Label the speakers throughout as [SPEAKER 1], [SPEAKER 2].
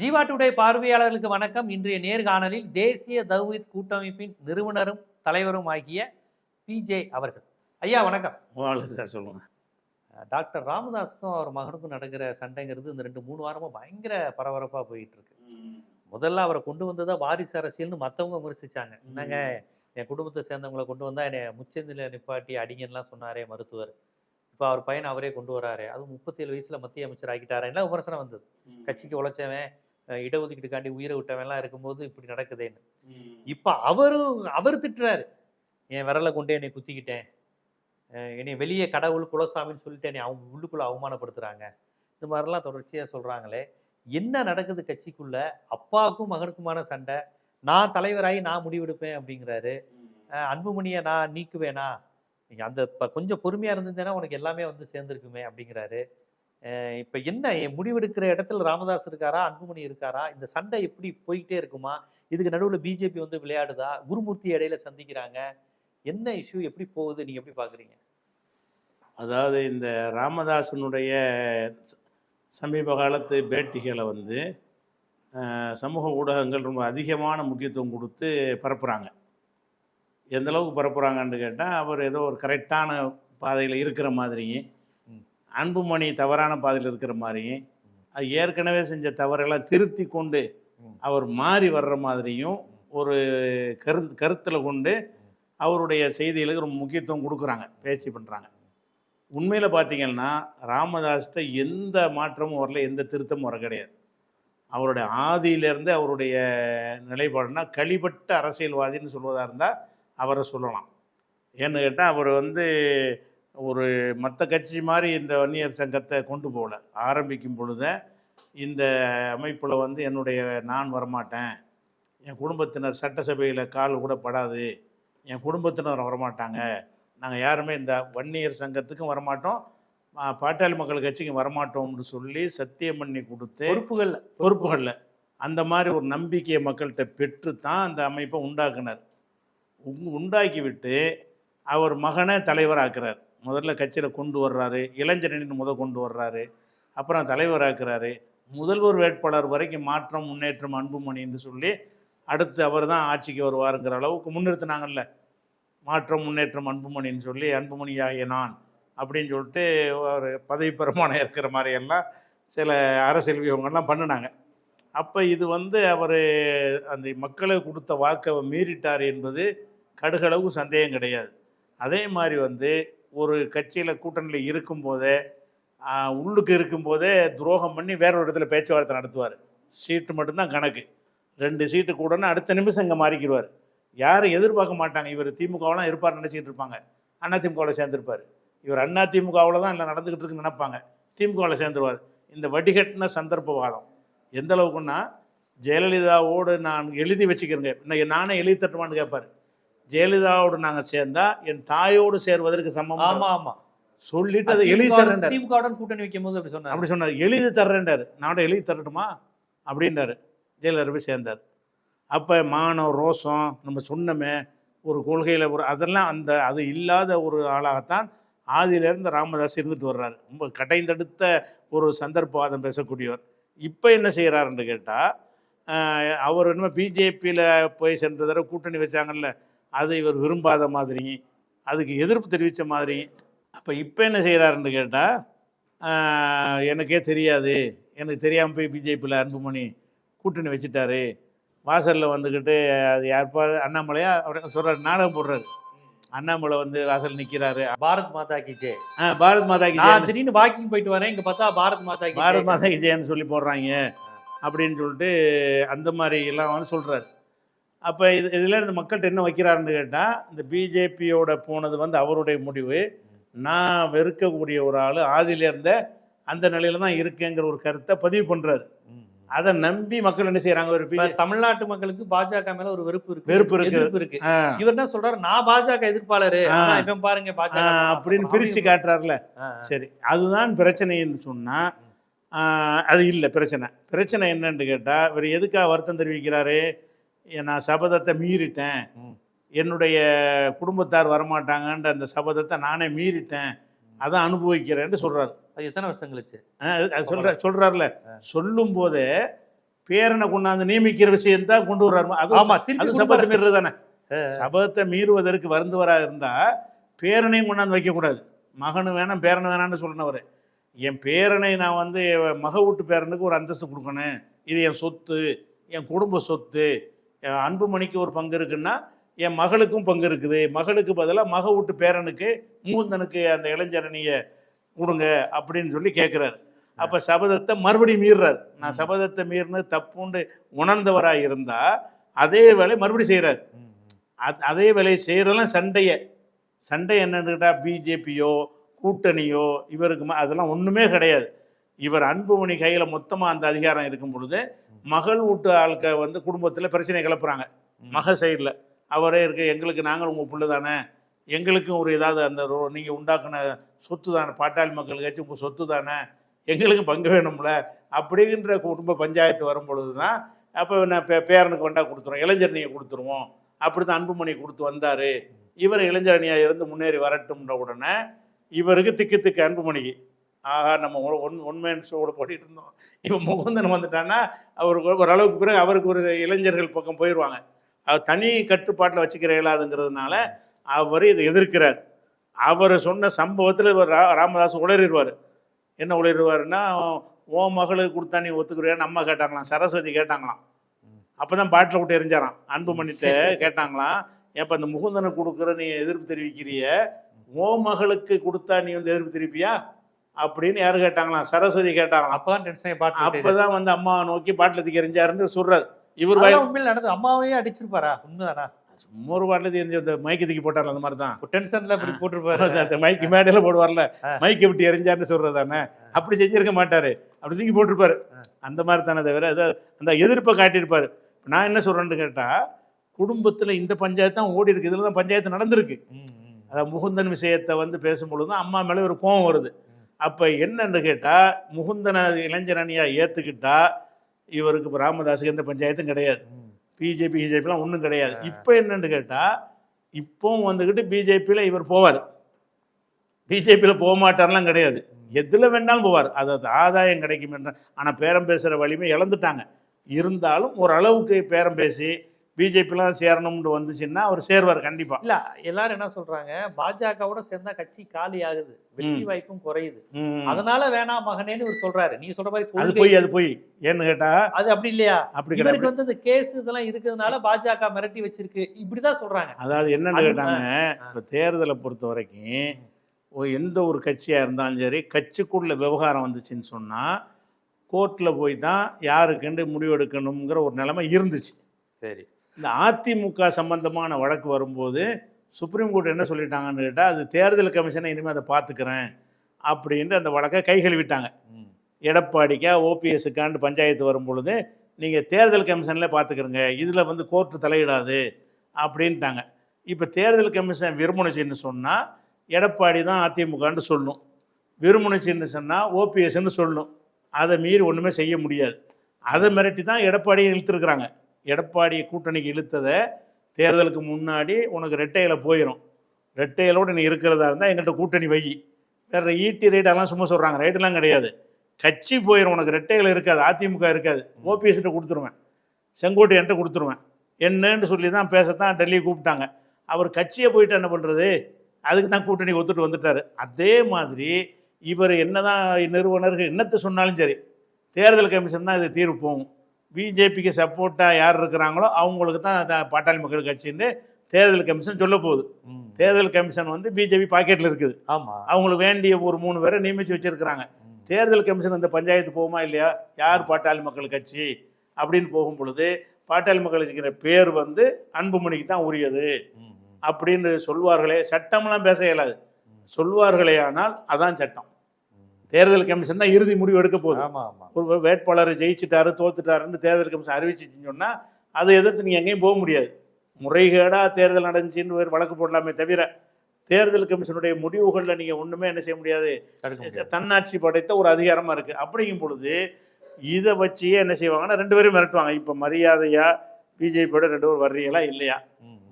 [SPEAKER 1] Jeeva today பார்வையாளர்களுக்கு வணக்கம். இன்றைய நேர்காணலில் தேசிய தௌஹீத் கூட்டமைப்பின் நிறுவனரும் தலைவரும் ஆகிய பிஜே அவர்கள். ஐயா வணக்கம்.
[SPEAKER 2] சார் சொல்லுங்க.
[SPEAKER 1] டாக்டர் ராமதாஸுக்கும் அவர் மகனுக்கும் நடக்கிற சண்டைங்கிறது இந்த ரெண்டு மூணு வாரமா பயங்கர பரபரப்பா போயிட்டு இருக்கு முதல்ல அவரை கொண்டு வந்ததா வாரிசு அரசியல்னு மத்தவங்க விமர்சிச்சாங்க. என்னங்க என் குடும்பத்தை சேர்ந்தவங்களை கொண்டு வந்தா என்னை முச்சந்தில நிப்பாட்டி அடிங்கன்னுலாம் சொன்னாரே மருத்துவர். இப்போ அவர் பையனை அவரே கொண்டு வராரு. அதுவும் முப்பத்தேழு வயசுல மத்திய அமைச்சர் ஆக்கிட்டாரு? எல்லாம் விமர்சனம் வந்தது? கட்சிக்கு உழைச்சவன் இடஒதுக்கீட்டுக்காண்டி உயிரை விட்டவன்லாம் இருக்கும்போது இப்படி நடக்குதேன்னு. இப்போ அவரும் அவர் திட்டுறாரு. என் விரலை கொண்டு என்னை குத்திக்கிட்டேன். என்னை வெளியே கடவுள் குலசாமின்னு சொல்லிட்டு என்னை அவங்க உள்ளுக்குள்ள அவமானப்படுத்துறாங்க. இந்த மாதிரிலாம் தொடர்ச்சியாக சொல்றாங்களே. என்ன நடக்குது கட்சிக்குள்ள? அப்பாவுக்கும் மகனுக்குமான சண்டை. நான் தலைவராகி நான் முடிவெடுப்பேன் அப்படிங்கிறாரு. அன்புமணியை நான் நீக்குவேனா? நீங்க அந்த இப்ப கொஞ்சம் பொறுமையா இருந்திருந்தேன்னா உனக்கு எல்லாமே வந்து சேர்ந்துருக்குமே அப்படிங்கிறாரு. இப்போ என்ன என் முடிவெடுக்கிற இடத்துல ராமதாஸ் இருக்காரா அன்புமணி இருக்காரா இந்த சண்டை எப்படி போய்கிட்டே இருக்குமா இதுக்கு நடுவில் பிஜேபி வந்து விளையாடுதா குருமூர்த்தி இடையில சந்திக்கிறாங்க என்ன இஷ்யூ எப்படி போகுது நீங்கள் எப்படி பார்க்குறீங்க
[SPEAKER 2] அதாவது இந்த ராமதாசனுடைய சமீப காலத்து பேட்டிகளை வந்து சமூக ஊடகங்கள் ரொம்ப அதிகமான முக்கியத்துவம் கொடுத்து பரப்புகிறாங்க எந்தளவுக்கு பரப்புகிறாங்கன்னு கேட்டால் அவர் ஏதோ ஒரு கரெக்டான பாதையில் இருக்கிற மாதிரியும் அன்புமணி தவறான பாதையில் இருக்கிற மாதிரியும் அது ஏற்கனவே செஞ்ச தவறெல்லாம் திருத்தி கொண்டு அவர் மாறி வர்ற மாதிரியும் ஒரு கரு கருத்தில் கொண்டு அவருடைய செய்திகளுக்கு ரொம்ப முக்கியத்துவம் கொடுக்குறாங்க பேச்சு பண்ணுறாங்க உண்மையில் பார்த்தீங்கன்னா ராமதாஸ்கிட்ட எந்த மாற்றமும் வரல எந்த திருத்தமும் வர கிடையாது. அவருடைய ஆதியிலேருந்து அவருடைய நிலைப்பாடுனா களிபட்ட அரசியல்வாதின்னு சொல்வதாக இருந்தால் அவரை சொல்லலாம். ஏன்னு கேட்டால் அவர் வந்து ஒரு மற்ற கட்சி மாதிரி இந்த வன்னியர் சங்கத்தை கொண்டு போகல. ஆரம்பிக்கும் பொழுதே இந்த அமைப்பில் வந்து என்னுடைய நான் வரமாட்டேன். என் குடும்பத்தினர் சட்டசபையில் கால் கூட படாது. என் குடும்பத்தினர் வரமாட்டாங்க. நாங்கள் யாருமே இந்த வன்னியர் சங்கத்துக்கும் வரமாட்டோம். பாட்டாளி மக்கள் கட்சிக்கும் வரமாட்டோம்னு சொல்லி சத்தியம் பண்ணி கொடுத்து
[SPEAKER 1] பொறுப்புகள்
[SPEAKER 2] பொறுப்புகளில். அந்த மாதிரி ஒரு நம்பிக்கையை மக்கள்கிட்ட பெற்று தான் அந்த அமைப்பை உண்டாக்குனார். உண்- உண்டாக்கி விட்டு அவர் மகனை தலைவராக்குறார். முதல்ல கட்சியில் கொண்டு வர்றாரு இளைஞரணின்னு முதல் கொண்டு வர்றாரு அப்புறம் தலைவராக்குறாரு முதல்வர் வேட்பாளர் வரைக்கும் மாற்றம் முன்னேற்றம் அன்புமணின்னு சொல்லி அடுத்து அவர் தான் ஆட்சிக்கு வருவாருங்கிற அளவுக்கு முன்னிறுத்தினாங்கல்ல. மாற்றம் முன்னேற்றம் அன்புமணின்னு சொல்லி அன்புமணி ஆகிய நான் அப்படின்னு சொல்லிட்டு ஒரு பதவி பெருமானம் இருக்கிற மாதிரியெல்லாம் சில அரசியல் வியூகங்கள்லாம் பண்ணினாங்க. அப்போ இது வந்து அவர் அந்த மக்களை கொடுத்த வாக்கை மீறிட்டார் என்பது கடுகளவு சந்தேகம் கிடையாது. அதே மாதிரி வந்து ஒரு கட்சியில் கூட்டணியில் இருக்கும்போதே உள்ளுக்கு இருக்கும்போதே துரோகம் பண்ணி வேற ஒரு இடத்துல பேச்சுவார்த்தை நடத்துவார். சீட்டு மட்டும்தான் கணக்கு. ரெண்டு சீட்டு கூடனா அடுத்த நிமிஷம் இங்கே மாறிக்கிடுவார் யாரும் எதிர்பார்க்க மாட்டாங்க. இவர் திமுகவெலாம் இருப்பார் நினச்சிக்கிட்டு இருப்பாங்க. அண்ணா திமுகவில் சேர்ந்துருப்பார். இவர் அண்ணா திமுகவில் தான் எல்லாம் நடந்துக்கிட்டு இருக்குன்னு நினைப்பாங்க. திமுகவில் சேர்ந்துருவார். இந்த வடிகட்டின சந்தர்ப்பவாதம். எந்த அளவுக்குன்னா ஜெயலலிதாவோடு நான் எழுதி வச்சுக்கிறேங்க. இன்னைக்கு நானே எழுதி தட்டுமான்னு கேட்பார். ஜெயலலிதாவோடு நாங்கள் சேர்ந்தா என் தாயோடு சேர்வதற்கு சமம்
[SPEAKER 1] ஆமா ஆமா.
[SPEAKER 2] சொல்லிட்டு அதை எழுதி தர்றேன்டார்.
[SPEAKER 1] திமுகவுடன் கூட்டணி வைக்கும் போது அப்படி சொன்னார்.
[SPEAKER 2] அப்படி சொன்னார். எழுதி தர்றேன்டார். நான் எழுதி தரட்டுமா? அப்படின்னாரு ஜெயலலிதா போய் சேர்ந்தார். அப்போ மானம் ரோசம் நம்ம சொன்னமே ஒரு கொள்கையில் ஒரு அதெல்லாம் அந்த அது இல்லாத ஒரு ஆளாகத்தான் ஆதியிலேருந்து ராமதாஸ் இருந்துட்டு வர்றாரு. ரொம்ப கடைந்தெடுத்த ஒரு சந்தர்ப்பவாதம் பேசக்கூடியவர். இப்போ என்ன செய்கிறாருன்னு கேட்டால் அவர் என்ன பிஜேபியில் போய் சென்ற தடவை கூட்டணி வச்சாங்கல்ல அது இவர் விரும்பாத மாதிரி அதுக்கு எதிர்ப்பு தெரிவித்த மாதிரி. அப்போ இப்போ என்ன செய்கிறாருன்னு கேட்டால் எனக்கே தெரியாது. எனக்கு தெரியாமல் போய் பிஜேபியில் அன்புமணி கூட்டணி வச்சுட்டாரு. வாசலில் வந்துக்கிட்டு அது யார்ப்பா அண்ணாமலையா? அப்படி சொல்கிறார் நாடகம் போடுறாரு. அண்ணாமலை வந்து வாசல் நிற்கிறாரு
[SPEAKER 1] பாரத் மாதா கி ஜெய்.
[SPEAKER 2] பாரத் மாதா கி
[SPEAKER 1] நான் திடீர்னு வாக்கிங் போயிட்டு வரேன் இங்க பார்த்தா பாரத் மாதா கி
[SPEAKER 2] பாரத். மாதா கி ஜெயன்னு சொல்லி போடுறாங்க. அப்படின்னு சொல்லிட்டு அந்த மாதிரி எல்லாம் வந்து சொல்கிறாரு அப்போ இது இதில் இந்த மக்கள்கிட்ட என்ன வைக்கிறாருன்னு கேட்டால் இந்த பிஜேபியோட போனது வந்து அவருடைய முடிவு. நான் வெறுக்கக்கூடிய ஒரு ஆள் ஆதியில அந்த நிலையில தான் இருக்கேங்கிற ஒரு கருத்தை பதிவு பண்ணுறாரு. அதை நம்பி மக்கள் என்ன செய்கிறாங்க ஒரு
[SPEAKER 1] தமிழ்நாட்டு மக்களுக்கு பாஜக மேல ஒரு வெறுப்பு இருக்கு.
[SPEAKER 2] வெறுப்பு இருக்கு.
[SPEAKER 1] எதிர்ப்பு இருக்கு. இவர் என்ன சொல்றாரு? நான் பாஜக எதிர்ப்பாளரு. இவன் பாருங்க பாஜக
[SPEAKER 2] அப்படின்னு பிரித்து காட்டுறாருல. சரி அதுதான் பிரச்சனைன்னு சொன்னால் அது இல்லை பிரச்சனை. பிரச்சனை என்னன்னு கேட்டால் இவர் எதுக்காக வருத்தம் தெரிவிக்கிறாரு? நான் சபதத்தை மீறிட்டேன். என்னுடைய குடும்பத்தார் வரமாட்டாங்கன்ற அந்த சபதத்தை நானே மீறிட்டேன். அதான் அனுபவிக்கிறேன்னு சொல்கிறார்
[SPEAKER 1] எத்தனை வருஷம் கழிச்சு?
[SPEAKER 2] அது சொல்ற சொல்கிறார்ல சொல்லும் போதே பேரனை கொண்டாந்து நியமிக்கிற விஷயம் தான் கொண்டு வர்றாரு. அது அது சபதத்தை. மீறுறது தானே. சபதத்தை மீறுவதற்கு வருந்தவரா இருந்தா பேரனையும் கொண்டாந்து வைக்கக்கூடாது மகனு வேணாம் பேரனு வேணாம்னு சொன்னவர் என் பேரனை நான் வந்து மக வீட்டு பேரனுக்கு ஒரு அந்தஸ்து கொடுக்கணும். இது என் சொத்து என் குடும்ப சொத்து. அன்புமணிக்கு ஒரு பங்கு இருக்குன்னா என் மகளுக்கும் பங்கு இருக்குது. மகளுக்கு பதிலாக மக வீட்டு பேரனுக்கு மூந்தனுக்கு அந்த இளைஞரணியை கொடுங்க அப்படின்னு சொல்லி கேட்குறாரு அப்போ சபதத்தை மறுபடியும் மீறுறாரு. நான் சபதத்தை மீறினு தப்புண்டு உணர்ந்தவராக இருந்தால் அதே வேலை மறுபடியும் செய்கிறார் அத் அதே வேலையை செய்கிறதெல்லாம் சண்டையை. சண்டை என்னன்னு கேட்டால் பிஜேபியோ கூட்டணியோ இவருக்கு ம- அதெல்லாம் ஒன்றுமே கிடையாது. இவர் அன்புமணி கையில் மொத்தமாக அந்த அதிகாரம் இருக்கும் பொழுது மகள் வீட்டு ஆட்க வந்து குடும்பத்தில் பிரச்சனை கிளப்புறாங்க. மக சைடில். அவரே இருக்கு எங்களுக்கு நாங்கள் உங்கள் புள்ள தானே. எங்களுக்கும் ஒரு ஏதாவது அந்த நீங்கள் உண்டாக்குன சொத்து தானே பாட்டாளி மக்களுக்காச்சும் உங்கள் சொத்து தானே. எங்களுக்கும் பங்கு வேணும்ல. அப்படிங்கிற குடும்ப பஞ்சாயத்து வரும் பொழுது தான் அப்போ நான் பே பேரனுக்கு வண்டா கொடுத்துருவோம் இளைஞரணியை கொடுத்துருவோம். அப்படி தான் அன்புமணி கொடுத்து வந்தார். இவர் இளைஞரணியாக இருந்து முன்னேறி வரட்டும்ன்ற உடனே இவருக்கு திக்கு திக்கு அன்புமணிக்கு ஆஹா நம்ம ஒன் ஒன்மேன் ஷோவோட போட்டிட்டு இருந்தோம் இப்போ முகுந்தன் வந்துட்டான்னா அவருக்கு ஓரளவுக்கு பிறகு அவருக்கு ஒரு இளைஞர்கள் பக்கம் போயிடுவாங்க அவர் தனி கட்டுப்பாட்டில் வச்சுக்கிற இயலாதுங்கிறதுனால அவர் இதை எதிர்க்கிறார். அவர் சொன்ன சம்பவத்தில் இவர் ரா ராமதாஸ் உளறிடுவார். என்ன உளறிடுவாருன்னா ஓ மகளுக்கு கொடுத்தா நீ ஒத்துக்குறியான்னு அம்மா கேட்டாங்களாம். சரஸ்வதி கேட்டாங்களாம். அப்போ தான் பாட்டில் விட்டு எரிஞ்சாராம். பண்ணிட்டு கேட்டாங்களாம். ஏப்பா இந்த முகுந்தனுக்கு கொடுக்குற நீ எதிர்ப்பு தெரிவிக்கிறிய? ஓ மகளுக்கு கொடுத்தா நீ வந்து எதிர்ப்பு தெரிவிப்பியா? அப்படின்னு யாரு கேட்டாங்களாம்? சரஸ்வதி கேட்டாங்களாம்.
[SPEAKER 1] அப்பதான் டென்ஷனை பாட்டு
[SPEAKER 2] அப்பதான் வந்து அம்மாவை நோக்கி பாட்டில் தூக்கி எரிஞ்சாருன்னு சொல்றாரு. இவர்
[SPEAKER 1] உண்மையில் நடந்தது. அம்மாவையே அடிச்சிருப்பாரா? உண்மைதானா?
[SPEAKER 2] சும்மா ஒரு பாட்டில் தெரிஞ்சு இந்த மைக்கு தூக்கி போட்டார்ல அந்த மாதிரி தான்
[SPEAKER 1] டென்ஷன்ல இப்படி போட்டிருப்பாரு.
[SPEAKER 2] அந்த மைக்கு மேடையில போடுவார்ல. மைக்கை விட்டு எரிஞ்சாருன்னு சொல்றது தானே அப்படி செஞ்சிருக்க மாட்டாரு. அப்படி தூக்கி போட்டிருப்பாரு. அந்த மாதிரி தானே தவிர அது அந்த எதிர்ப்பை காட்டியிருப்பாரு. நான் என்ன சொல்றேன்னு கேட்டா குடும்பத்துல இந்த பஞ்சாயத்து தான் ஓடி இருக்கு. இதுல தான் பஞ்சாயத்து நடந்திருக்கு. அதாவது முகுந்தன் விஷயத்தை வந்து பேசும்பொழுது தான் அம்மா மேலே ஒரு கோவம் வருது. அப்போ என்னன்னு கேட்டால் முகுந்தனை இளைஞர் அணியா ஏற்றுக்கிட்டா இவருக்கு இப்போ ராமதாஸுக்கு எந்த பஞ்சாயத்தும் கிடையாது. பிஜேபி பிஜேபிலாம் ஒன்றும் கிடையாது. இப்போ என்னன்னு கேட்டால் இப்போவும் வந்துக்கிட்டு பிஜேபியில் இவர் போவார். பிஜேபியில் போக மாட்டார்லாம் கிடையாது. எதில் வேணாலும் போவார். அது ஆதாயம் கிடைக்கும் என்ற ஆனால் பேரம் பேசுகிற வலிமை இழந்துட்டாங்க. இருந்தாலும் ஓரளவுக்கு பேரம் பேசி பிஜேபிலாம் சேரணும்னு வந்துச்சுன்னா அவர் சேருவார் கண்டிப்பாக
[SPEAKER 1] இல்ல எல்லாரும் என்ன சொல்றாங்க? பாஜகவோட சேர்ந்தா கட்சி காலி ஆகுது. வெற்றி. வாய்ப்பும் குறையுது. அதனால வேணாம் மகனேன்னு இவர் சொல்றாரு. நீங்க சொல்ற மாதிரி
[SPEAKER 2] அது போய் அது போய். ஏன்னு கேட்டா
[SPEAKER 1] அது அப்படி இல்லையா?
[SPEAKER 2] அப்படி
[SPEAKER 1] இவருக்கு வந்து இந்த கேஸ் இதெல்லாம் இருக்கிறதுனால பாஜக மிரட்டி வச்சிருக்கு. இப்படிதான் சொல்றாங்க.
[SPEAKER 2] அதாவது என்னன்னு கேட்டாங்க. இப்போ தேர்தலை பொறுத்த வரைக்கும் எந்த ஒரு கட்சியா இருந்தாலும் சரி கட்சிக்குள்ள விவகாரம் வந்துச்சுன்னு சொன்னா கோர்ட்ல போய் தான் யாருக்குண்டு முடிவெடுக்கணுங்கிற ஒரு நிலைமை இருந்துச்சு.
[SPEAKER 1] சரி.
[SPEAKER 2] இந்த அதிமுக சம்பந்தமான வழக்கு வரும்போது சுப்ரீம் கோர்ட் என்ன சொல்லிட்டாங்கன்னு கேட்டால் அது தேர்தல் கமிஷனை இனிமேல் அதை பார்த்துக்கிறேன் அப்படின்ட்டு அந்த வழக்கை கை கழுவிட்டாங்க.
[SPEAKER 1] ம்.
[SPEAKER 2] எடப்பாடிக்கா ஓபிஎஸ்க்காண்டு பஞ்சாயத்து வரும் பொழுது நீங்கள் தேர்தல் கமிஷனில் பார்த்துக்கிறங்க இதில் வந்து கோர்ட்டு தலையிடாது அப்படின்ட்டாங்க. இப்போ தேர்தல் கமிஷன் விரும்புனுச்சுன்னு சொன்னால் எடப்பாடி தான் அதிமுகன்னு சொல்லணும் விரும்புனுச்சுன்னு சொன்னால் ஓபிஎஸ்ன்னு சொல்லணும் அதை மீறி ஒன்றுமே செய்ய முடியாது. அதை மிரட்டி தான் எடப்பாடியை இழுத்துருக்குறாங்க. எடப்பாடி கூட்டணிக்கு இழுத்ததை தேர்தலுக்கு முன்னாடி உனக்கு ரெட்டையில் போயிடும் ரெட்டையிலோட நீ இருக்கிறதா இருந்தால் எங்கிட்ட கூட்டணி வை. வேற ஈட்டி ரைடெல்லாம் சும்மா சொல்கிறாங்க ரைடெல்லாம் கிடையாது. கட்சி போயிடும் உனக்கு ரெட்டையில் இருக்காது. அதிமுக இருக்காது. ஓபிஎஸ்கிட்ட கொடுத்துருவேன். செங்கோட்டையன்ட்ட கொடுத்துருவேன். என்னன்னு சொல்லி தான் பேசத்தான் டெல்லியை கூப்பிட்டாங்க. அவர் கட்சியை போயிட்டு என்ன பண்ணுறது அதுக்கு தான் கூட்டணி ஒத்துட்டு வந்துட்டார். அதே மாதிரி இவர் என்னதான் நிறுவனர்கள் என்னத்தை சொன்னாலும் சரி தேர்தல் கமிஷன் தான் இது தீர்வு போகும் பிஜேபிக்கு சப்போர்ட்டாக யார் இருக்கிறாங்களோ அவங்களுக்கு தான் பாட்டாளி மக்கள் கட்சின்னு தேர்தல் கமிஷன் சொல்ல போகுது. தேர்தல் கமிஷன் வந்து பிஜேபி பாக்கெட்டில் இருக்குது.
[SPEAKER 1] ஆமா.
[SPEAKER 2] அவங்களுக்கு வேண்டிய ஒரு மூணு பேரை நியமித்து வச்சிருக்கிறாங்க. தேர்தல் கமிஷன் அந்த பஞ்சாயத்து போகுமா இல்லையா? யார் பாட்டாளி மக்கள் கட்சி? அப்படின்னு போகும் பொழுது பாட்டாளி மக்கள் கட்சிக்கிற பேர் வந்து அன்புமணிக்கு தான் உரியது. அப்படின்னு சொல்வார்களே. சட்டம்லாம் பேச இயலாது. சொல்வார்களே ஆனால் அதான் சட்டம். தேர்தல் கமிஷன் தான் இறுதி முடிவு எடுக்க போகுது. ஒரு வேட்பாளர் ஜெயிச்சிட்டாரு தோத்துட்டாருன்னு தேர்தல் கமிஷன் அறிவிச்சிச்சுன்னு சொன்னால் அதை எதிர்த்து நீங்கள் எங்கேயும் போக முடியாது. முறைகேடாக தேர்தல் நடந்துச்சின்னு ஒரு வழக்கு போடலாமே தவிர தேர்தல் கமிஷனுடைய முடிவுகளில் நீங்கள் ஒன்றுமே என்ன செய்ய முடியாது. தன்னாட்சி படைத்த ஒரு அதிகாரமாக இருக்குது அப்படிங்கும் பொழுது இதை வச்சியே என்ன செய்வாங்கன்னா ரெண்டு பேரும் மிரட்டுவாங்க. இப்போ மரியாதையா பிஜேபியோட ரெண்டு பேரும் வர்றீங்களா இல்லையா.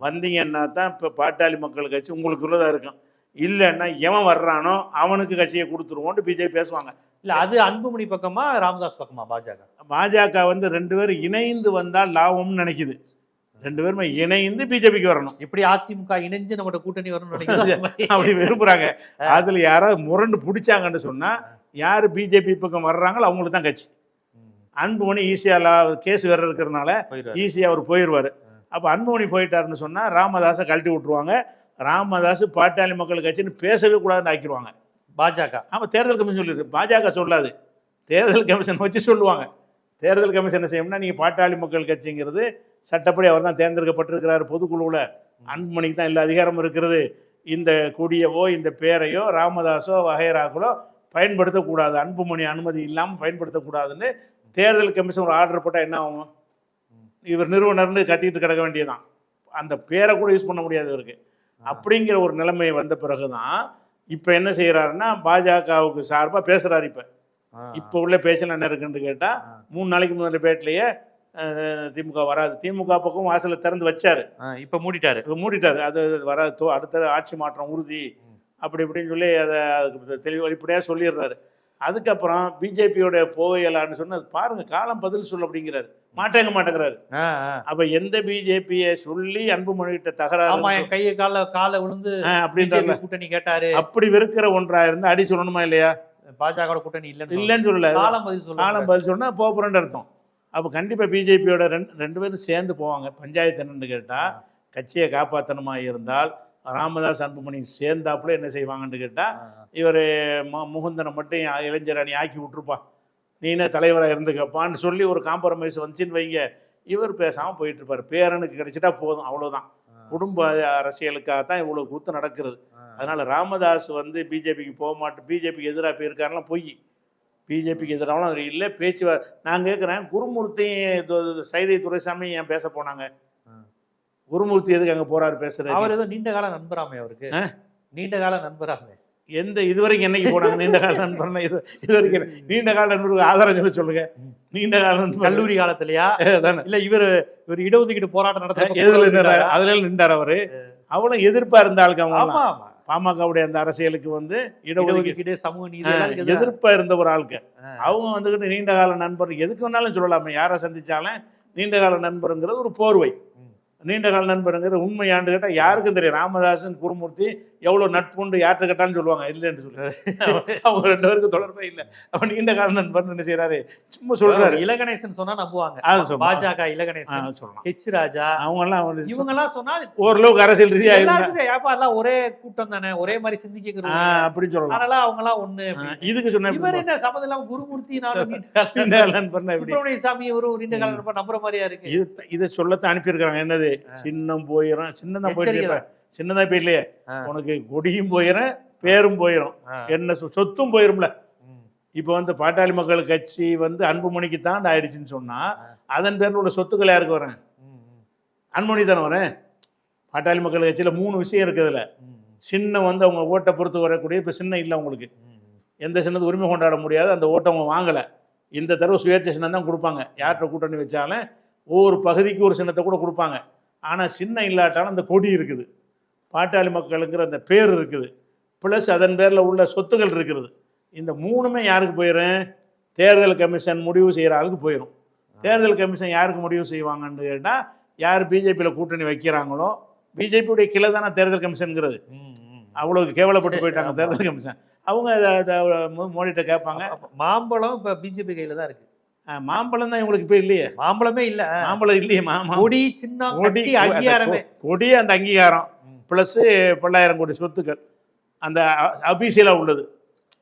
[SPEAKER 2] வந்தீங்கன்னா தான் இப்போ பாட்டாளி மக்கள் கட்சி உங்களுக்குள்ளதாக இருக்கும். இல்லைன்னா எவன் வர்றானோ அவனுக்கு கட்சியை கொடுத்துருவோன்ட்டு பிஜேபி பேசுவாங்க.
[SPEAKER 1] இல்ல அது அன்புமணி பக்கமா ராமதாஸ் பக்கமா பாஜக?
[SPEAKER 2] பாஜக வந்து ரெண்டு பேரும் இணைந்து வந்தால் லாபம்னு நினைக்குது. ரெண்டு பேருமே இணைந்து பிஜேபிக்கு வரணும்.
[SPEAKER 1] எப்படி அதிமுக இணைஞ்சு நம்மகிட்ட கூட்டணி நினைக்கிறோம்
[SPEAKER 2] அப்படி விரும்புறாங்க. அதுல யாராவது முரண்டு பிடிச்சாங்கன்னு சொன்னா யார் பிஜேபி பக்கம் வர்றாங்களோ அவங்களுக்கு தான் கட்சி. அன்புமணி ஈஸியா கேஸ் வேற இருக்கிறதுனால ஈஸியா அவர் போயிடுவார். அப்போ அன்புமணி போயிட்டாருன்னு சொன்னா ராமதாஸை கழட்டி விட்டுருவாங்க. ராமதாஸ் பாட்டாளி மக்கள் கட்சின்னு பேசவே கூடாதுன்னு ஆக்கிடுவாங்க.
[SPEAKER 1] பாஜக.
[SPEAKER 2] ஆமாம் தேர்தல் கமிஷன் சொல்லியிருக்கு பாஜக சொல்லாது. தேர்தல் கமிஷன் வச்சு சொல்லுவாங்க. தேர்தல் கமிஷன் என்ன செய்யணும்னா நீங்கள் பாட்டாளி மக்கள் கட்சிங்கிறது சட்டப்படி அவர் தான் தேர்ந்தெடுக்கப்பட்டிருக்கிறார் பொதுக்குழுவில். அன்புமணிக்கு தான் எல்லா அதிகாரமும் இருக்கிறது. இந்த கொடியவோ இந்த பேரையோ ராமதாஸோ வகைராக்களோ பயன்படுத்தக்கூடாது. அன்புமணி அனுமதி இல்லாமல் பயன்படுத்தக்கூடாதுன்னு தேர்தல் கமிஷன் ஒரு ஆர்டர் போட்டால் என்ன ஆகும்? இவர் நிறுவனர்னு கத்திட்டு கிடக்க வேண்டியதுதான். அந்த பேரை கூட யூஸ் பண்ண முடியாது இவருக்கு. அப்படிங்கிற ஒரு நிலைமை வந்த பிறகு தான் இப்போ என்ன செய்கிறாருன்னா பாஜகவுக்கு சார்பாக பேசுகிறாரு இப்போ. இப்போ உள்ள பேச்சில் என்ன இருக்குன்னு கேட்டால். மூணு நாளைக்கு முதல்ல பேட்டிலேயே திமுக வராது. திமுக பக்கம் வாசலை திறந்து வச்சாரு.
[SPEAKER 1] இப்ப மூடிட்டாரு.
[SPEAKER 2] இப்போ மூடிட்டாரு. அது வராது. அடுத்த ஆட்சி மாற்றம் உறுதி. அப்படி இப்படின்னு சொல்லி அதை அதுக்கு தெளிவு வெளிப்படையாக சொல்லிடுறாரு. அதுக்கப்புறம் பிஜேபியோட போகலான்னு சொன்னா அது பாருங்க காலம் பதில் சொல்லு அப்படிங்கிறாரு. மாட்டேங்க மாட்டேங்கிறாரு. அப்ப எந்த பிஜேபியை சொல்லி அன்புமணிகிட்ட
[SPEAKER 1] ஆமா
[SPEAKER 2] தகராறு
[SPEAKER 1] என் கையை கால காலை விழுந்து BJP கூட்டணி கேட்டாரு.
[SPEAKER 2] அப்படி வெறுக்கிற ஒன்றா இருந்தா அடி சொல்லணுமா இல்லையா?
[SPEAKER 1] பாஜக கூட்டணி இல்லன்னு
[SPEAKER 2] இல்லைன்னு சொல்லல.
[SPEAKER 1] காலம் பதில் சொல்லுங்க
[SPEAKER 2] காலம் பதில் சொன்னா போகிறேன்னு அர்த்தம். அப்போ கண்டிப்பாக பிஜேபியோட ரெண்டு ரெண்டு பேரும் சேர்ந்து போவாங்க. பஞ்சாயத்து என்னன்னு கேட்டால் கட்சியை காப்பாற்றணுமா இருந்தால் ராமதாஸ் அன்புமணி சேர்ந்தாப்புல என்ன செய்வாங்கன்னு கேட்டால் இவர் முகுந்தனை மட்டும் இளைஞர் அணி ஆக்கி விட்டுருப்பா. நீனே தலைவராக இருந்துக்கப்பான்னு சொல்லி ஒரு காம்ப்ரமைஸ் வந்துச்சுன்னு வைங்க. இவர் பேசாமல் போயிட்டு இருப்பார் பேரனுக்கு கிடைச்சிட்டா போதும் அவ்வளோதான் குடும்ப அரசியலுக்காக தான் இவ்வளோ கூத்து நடக்கிறது. அதனால் ராமதாஸ் வந்து பிஜேபிக்கு போக மாட்டேன் பிஜேபிக்கு எதிராக போயிருக்காருலாம் பொய். பிஜேபிக்கு எதிராகவும் அவர் இல்லை பேச்சு நான் கேட்குறேன் குருமூர்த்தி சைதை துரைசாமி ஏன் பேச போனாங்க. குருமூர்த்தி எதுக்கு அங்கே போறாரு பேசுறது
[SPEAKER 1] அவர் ஏதோ நீண்ட கால நண்பராமே அவருக்கு? நீண்ட கால நண்பராமே.
[SPEAKER 2] எந்த இதுவரைக்கும் என்னைக்கு போனாங்க? நீண்ட கால நண்பர்னா இது இது வரைக்கும்? நீண்ட கால நண்பருக்கு ஆதாரம் சொல்ல சொல்லுங்க. நீண்ட கால நண்பர்.
[SPEAKER 1] கல்லூரி காலத்திலயா? இல்ல இவரு இவர் இடஒதுக்கீடு போராட்டம்
[SPEAKER 2] எதுல நின்றாரு?
[SPEAKER 1] நடத்த
[SPEAKER 2] அதுல நின்றார் அவரு. அவளும் எதிர்ப்பா இருந்த ஆளுக்கு அவங்க
[SPEAKER 1] ஆமா
[SPEAKER 2] பாமகவுடைய அந்த அரசியலுக்கு வந்து இடஒதுக்கீடு
[SPEAKER 1] சமூக நீதி.
[SPEAKER 2] எதிர்ப்பா இருந்த ஒரு ஆளுக்கு. அவங்க வந்துக்கிட்டு நீண்ட கால நண்பர் எதுக்கு வேணாலும் சொல்லலாமே. யாரை சந்திச்சாலும் நீண்ட கால நண்பருங்கிறது ஒரு போர்வை. நீண்ட கால நண்பருங்கிறது உண்மையாண்டு கேட்டால் யாருக்கும் தெரியும் ராமதாசன் குருமூர்த்தி எவ்வளோ நட்புண்டு யார்கிட்ட கேட்டாலும் சொல்லுவாங்க இல்லைன்னு சொல்லி அவங்க ரெண்டு பேருக்கும் தொடர்பே இல்லை. அவன் நீண்ட கால நண்பர் என்ன செய்யறாரு சும்மா சொல்றாரு.
[SPEAKER 1] இலகணேசன் சொன்னா நம்புவாங்க. பாஜக இலகணேசன்
[SPEAKER 2] சொல்லலாம்
[SPEAKER 1] ஹெச் ராஜா
[SPEAKER 2] அவங்க எல்லாம்
[SPEAKER 1] இவங்க எல்லாம் சொன்னா
[SPEAKER 2] ஓரளவுக்கு அரசியல் ரீதியா
[SPEAKER 1] ஏப்பா எல்லாம் ஒரே கூட்டம் தானே ஒரே மாதிரி சிந்திக்கிறது
[SPEAKER 2] ஆ, அப்படின்னு சொல்லலாம்.
[SPEAKER 1] அதனால அவங்க எல்லாம் ஒண்ணு.
[SPEAKER 2] இதுக்கு சொன்ன
[SPEAKER 1] இவர் என்ன சம்மந்தம் இல்லாம குருமூர்த்தி சுப்பிரமணிய சாமி ஒரு நீண்ட கால நம்புற மாதிரியா இருக்கு.
[SPEAKER 2] இது சொல்லத்தான் அனுப்பியிருக்கிறாங்க. என்னது? சின்னம் போயிடும் சின்னம் தான் போயிட்டு சின்னதா போயிடலையே
[SPEAKER 1] ஆ.
[SPEAKER 2] உனக்கு கொடியும் போயிடும் பேரும் போயிடும். என்ன சொத்தும் போயிரும்ல. இப்போ வந்து பாட்டாளி மக்கள் கட்சி வந்து அன்புமணிக்கு தான் ஆயிடுச்சுன்னு சொன்னா
[SPEAKER 1] ஆ.
[SPEAKER 2] அதன் பேர்ல உள்ள சொத்துக்கள் யாருக்கு வரேன் அன்புமணி தானே வரேன் பாட்டாளி மக்கள் கட்சியில மூணு விஷயம் இருக்குதுல
[SPEAKER 1] ம்,
[SPEAKER 2] சின்னம் வந்து அவங்க ஓட்டை பொறுத்து வரக்கூடிய இப்போ சின்னம் இல்லை
[SPEAKER 1] ம்.
[SPEAKER 2] எந்த சின்னத்து உரிமை கொண்டாட முடியாது அந்த ஓட்டை அவங்க வாங்கலை. இந்த தடவை சுயேட்சை சின்னம் தான் கொடுப்பாங்க. யார்கிட்ட கூட்டணி வச்சாலும் ஒவ்வொரு பகுதிக்கு ஒரு சின்னத்தை கூட கொடுப்பாங்க. ஆனால் சின்னம் இல்லாட்டாலும் அந்த கொடி இருக்குது. பாட்டாளி மக்களுங்கிற அந்த பேர் இருக்குது. ப்ளஸ் அதன் பேரில் உள்ள சொத்துக்கள் இருக்குது. இந்த மூணுமே யாருக்கு போயிடும் தேர்தல் கமிஷன் முடிவு செய்கிற ஆளுக்கு போயிடும் தேர்தல் கமிஷன் யாருக்கு முடிவு செய்வாங்கன்னு கேட்டால் யார் பிஜேபியில் கூட்டணி வைக்கிறாங்களோ பிஜேபியுடைய கிளை தானே தேர்தல் கமிஷனுங்கிறது. அவ்வளவு கேவலப்பட்டு போயிட்டாங்க. தேர்தல் கமிஷன். அவங்க மோடிட்ட கேட்பாங்க.
[SPEAKER 1] மாம்பழம் இப்ப பிஜேபி கையில தான் இருக்கு.
[SPEAKER 2] ஆ, மாம்பழம் தான் இவங்களுக்கு இப்போ இல்லையே.
[SPEAKER 1] மாம்பழமே இல்ல.
[SPEAKER 2] மாம்பழம் இல்லையே மாமா.
[SPEAKER 1] கொடி சின்னம்
[SPEAKER 2] கொடி
[SPEAKER 1] அங்கீகாரமே.
[SPEAKER 2] கொடி அந்த அங்கீகாரம்.
[SPEAKER 1] ம்.
[SPEAKER 2] ப்ளஸ் பல்லாயிரம் கோடி சொத்துக்கள். அந்த அபிஷியலாக உள்ளது.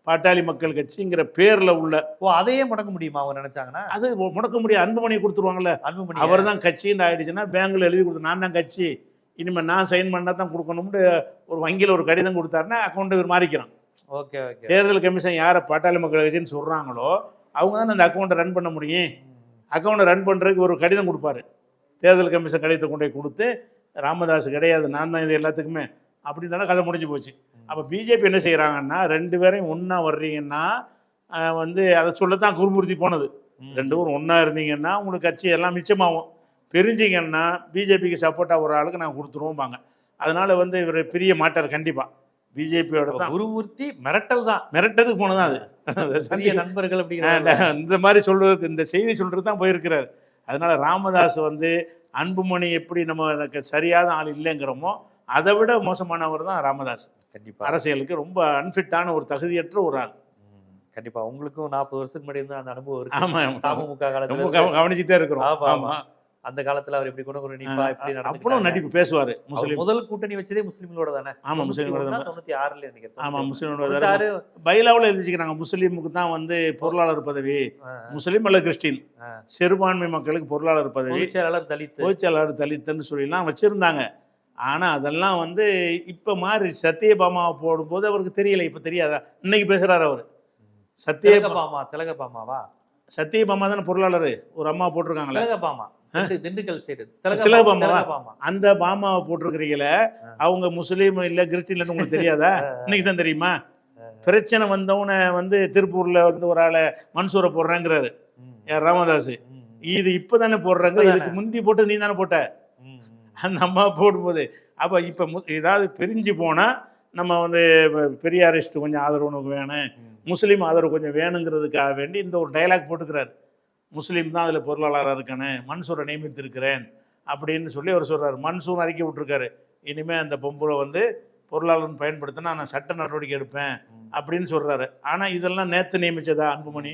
[SPEAKER 2] பாட்டாளி மக்கள் கட்சிங்கிற பேர்ல உள்ள
[SPEAKER 1] ஓ அதையே முடக்க முடியுமா அவங்க நினைச்சாங்கன்னா?
[SPEAKER 2] அது முடக்க முடியாது. அன்புமணி கொடுத்துருவாங்கல்ல.
[SPEAKER 1] அன்புமணி
[SPEAKER 2] அவர் தான் கட்சின்னு ஆயிடுச்சுன்னா பேங்க்ல எழுதி கொடுத்து நான் தான் கட்சி. இனிமேல் நான் சைன் பண்ணா தான் கொடுக்கணும்னு ஒரு வங்கியில் ஒரு கடிதம் கொடுத்தாருன்னா அக்கௌண்ட் இவர் மாறிக்கிறான்.
[SPEAKER 1] Okay okay.
[SPEAKER 2] தேர்தல் கமிஷன் யாரை பாட்டாளி மக்கள் கட்சின்னு சொல்கிறாங்களோ அவங்க தான் அந்த அக்கௌண்ட்டை ரன் பண்ண முடியும். அக்கௌண்ட்டை ரன் பண்ணுறதுக்கு ஒரு கடிதம் கொடுப்பாரு. தேர்தல் கமிஷன் கடிதத்தை கொண்டு போய் கொடுத்து ராமதாஸ் கிடையாது நான் தான் இது எல்லாத்துக்குமே. அப்படின்னா கதை முடிஞ்சு போச்சு. அப்போ பிஜேபி என்ன செய்கிறாங்கன்னா ரெண்டு பேரையும் ஒன்றா வர்றீங்கன்னா வந்து அதை சொல்லத்தான் குருமூர்த்தி போனது. ரெண்டு பேரும் ஒன்றா இருந்தீங்கன்னா உங்களுக்கு கட்சி எல்லாம் மிச்சமாகும். பிரிஞ்சிங்கன்னா பிஜேபிக்கு சப்போர்ட்டாக ஒரு ஆளுக்கு நான் கொடுத்துருவோம்பாங்க. அதனால் வந்து இவர் பிரிய மாட்டார் கண்டிப்பாக பிஜேபியோட தான்.
[SPEAKER 1] குருமூர்த்தி மிரட்டல் தான்.
[SPEAKER 2] மிரட்டதுக்கு போனதான் அது. சந்திக்க-
[SPEAKER 1] நண்பர்கள்
[SPEAKER 2] ஆ,
[SPEAKER 1] அப்படிங்கிற
[SPEAKER 2] இந்த மாதிரி சொல்றது இந்த செய்தி சொல்றது தான் போயிருக்கிறார். அதனால ராமதாஸ் வந்து அன்புமணி எப்படி நம்ம சரியான ஆள் இல்லைங்கிறோமோ அதை விட மோசமானவர் தான் ராமதாஸ்.
[SPEAKER 1] கண்டிப்பா.
[SPEAKER 2] அரசியலுக்கு ரொம்ப அன்ஃபிட்டான ஒரு தகுதியற்ற ஒரு ஆள்.
[SPEAKER 1] ம், கண்டிப்பா. உங்களுக்கும் நாற்பது வருஷத்துக்கு முன்னாடி இருந்த அந்த அனுபவம் இருக்கு.
[SPEAKER 2] ஆமா
[SPEAKER 1] அமமுக
[SPEAKER 2] ரொம்ப
[SPEAKER 1] காலத்துல
[SPEAKER 2] கவ- கவனிச்சுட்டே இருக்கிறோம்.
[SPEAKER 1] ஆமா,
[SPEAKER 2] ஆமா.
[SPEAKER 1] அந்த காலத்துல அவர் இப்படி கொண்டு நிப்பா இப்படி
[SPEAKER 2] அப்பளும்
[SPEAKER 1] நடந்துக்கிட்டாங்க.
[SPEAKER 2] நடிப்பு பேசுவாரு முஸ்லீம்.
[SPEAKER 1] முதல் கூட்டணி வச்சதே முஸ்லிம்களோட தானே?
[SPEAKER 2] ஆமா முஸ்லீமோட தான்.
[SPEAKER 1] தொண்ணூத்தி ஆறுல நினைக்கிறேன்
[SPEAKER 2] ஆமா
[SPEAKER 1] ஆறு.
[SPEAKER 2] பைலாவில் எழுதிச்சுக்கிறாங்க முஸ்லீமுக்கு தான் வந்து பொருளாளர் பதவி. முஸ்லீம் அல்ல கிறிஸ்டின். சிறுபான்மை மக்களுக்கு பொருளாளர் பதவி.
[SPEAKER 1] செயலாளர் தலித்
[SPEAKER 2] பொதுச்செயலாளர் தலித்துன்னு சொல்லிலாம் வச்சிருந்தாங்க. ஆனா அதெல்லாம் வந்து இப்ப மாறி சத்தியபாமாவை போடும்போது அவருக்கு தெரியல இப்ப தெரியாதா? இன்னைக்கு பேசுறாரு அவர். சத்திய
[SPEAKER 1] திலகபாமா திலகபாமாவா
[SPEAKER 2] சத்தியபாமா தானே பொருளாளர்? ஒரு அம்மா போட்டிருக்காங்களே.
[SPEAKER 1] திண்டுக்கல் சைடு
[SPEAKER 2] அந்த பாமாவை போட்டிருக்கிறீங்களே அவங்க முஸ்லீம் இல்ல கிறிஸ்டின் உங்களுக்கு தெரியாதா? இன்னைக்கு தான் தெரியுமா? பிரச்சனை வந்தவன வந்து திருப்பூர்ல வந்து ஒரு ஆளை மன்சூரை போடுறேங்கிறாரு. யார்? ராமதாஸ் இது இப்பதானே போடுறாங்க. இதுக்கு முந்தி போட்டு நீ தானே போட்ட. அந்த அம்மா போடும்போது அப்போ இப்போ ஏதாவது பிரிஞ்சு போனால் நம்ம வந்து பெரியாரிஸ்ட் கொஞ்சம் ஆதரவு உனக்கு வேணும். முஸ்லீம் ஆதரவு கொஞ்சம் வேணுங்கிறதுக்காக வேண்டி இந்த ஒரு டைலாக் போட்டுக்கிறார். முஸ்லீம் தான் அதில் பொருளாளராக இருக்கணும். மன்சூரை நியமித்திருக்கிறேன் அப்படின்னு சொல்லி அவர் சொல்றாரு. மன்சூர் அறிக்கை விட்டுருக்காரு. இனிமேல் அந்த பொம்பளை வந்து பொருளாளர்னு பயன்படுத்தினா நான் சட்ட நடவடிக்கை எடுப்பேன் அப்படின்னு சொல்றாரு. ஆனால் இதெல்லாம் நேற்று நியமிச்சதா அன்புமணி.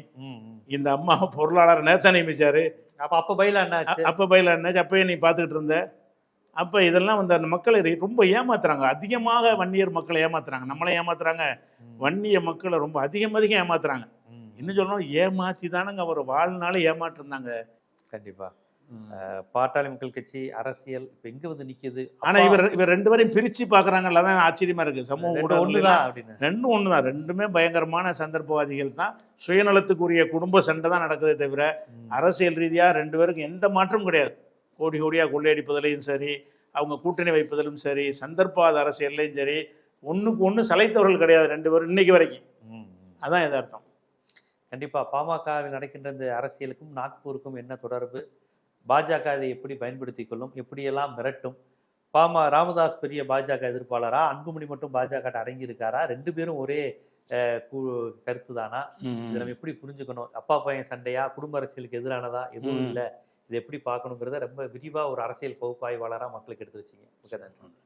[SPEAKER 2] இந்த அம்மா பொருளாளர் நேத்தா நியமிச்சாரு.
[SPEAKER 1] அப்ப அப்ப பயில என்ன ஆச்சு
[SPEAKER 2] அப்போ பயில என்னாச்சு? அப்பயே நீ பார்த்துக்கிட்டு இருந்த? அப்போ இதெல்லாம் வந்து அந்த மக்களை ரொம்ப ஏமாத்துறாங்க. அதிகமாக வன்னியர் மக்களை ஏமாத்துறாங்க. நம்மளை ஏமாத்துறாங்க. வன்னிய மக்களை ரொம்ப அதிகம் அதிகம் ஏமாத்துறாங்க. இன்னும் சொல்லணும் ஏமாத்தி தானங்க அவர் வாழ்நாளே ஏமாற்றிருந்தாங்க.
[SPEAKER 1] கண்டிப்பா. பாட்டாளி மக்கள் கட்சி அரசியல் இப்ப எங்க வந்து நிக்குது?
[SPEAKER 2] ஆனா இவர் இவர் ரெண்டு பேரையும் பிரிச்சு பாக்குறாங்கல்ல தான் ஆச்சரியமா இருக்கு. சமூக
[SPEAKER 1] ஒண்ணுதான் அப்படின்னு.
[SPEAKER 2] ரெண்டும் ஒண்ணுதான். ரெண்டுமே பயங்கரமான சந்தர்ப்பவாதிகள் தான். சுயநலத்துக்குரிய குடும்ப சண்டை தான் நடக்குதே தவிர அரசியல் ரீதியா ரெண்டு பேருக்கும் எந்த மாற்றமும் கிடையாது. கோடி கோடியா கொள்ளையடிப்பதிலையும் சரி அவங்க கூட்டணி வைப்பதிலும் சரி சந்தர்ப்பாத அரசியல்லையும் சரி ஒண்ணுக்கு ஒண்ணு சளைத்தவர்கள் கிடையாது ரெண்டு பேரும் இன்னைக்கு வரைக்கும். அதான் எதார்த்தம்
[SPEAKER 1] கண்டிப்பா பாமகவில் நடக்கின்ற இந்த அரசியலுக்கும் நாக்பூருக்கும் என்ன தொடர்பு? பாஜக இதை எப்படி பயன்படுத்திக் கொள்ளும்? எப்படியெல்லாம் மிரட்டும்? பாமா ராமதாஸ் பெரிய பாஜக எதிர்ப்பாளரா? அன்புமணி மட்டும் பாஜக அடங்கி இருக்காரா ரெண்டு பேரும் ஒரே கருத்து தானா இதை நம்ம எப்படி புரிஞ்சுக்கணும்? அப்பா பையன் சண்டையா? குடும்ப அரசியலுக்கு எதிரானதா? எதுவும். இல்லை. இது எப்படி பார்க்கணுங்கிறத ரொம்ப விரிவாக ஒரு அரசியல் பகுப்பாய்வாளராக மக்களுக்கு எடுத்து வச்சீங்க. மிக நன்றி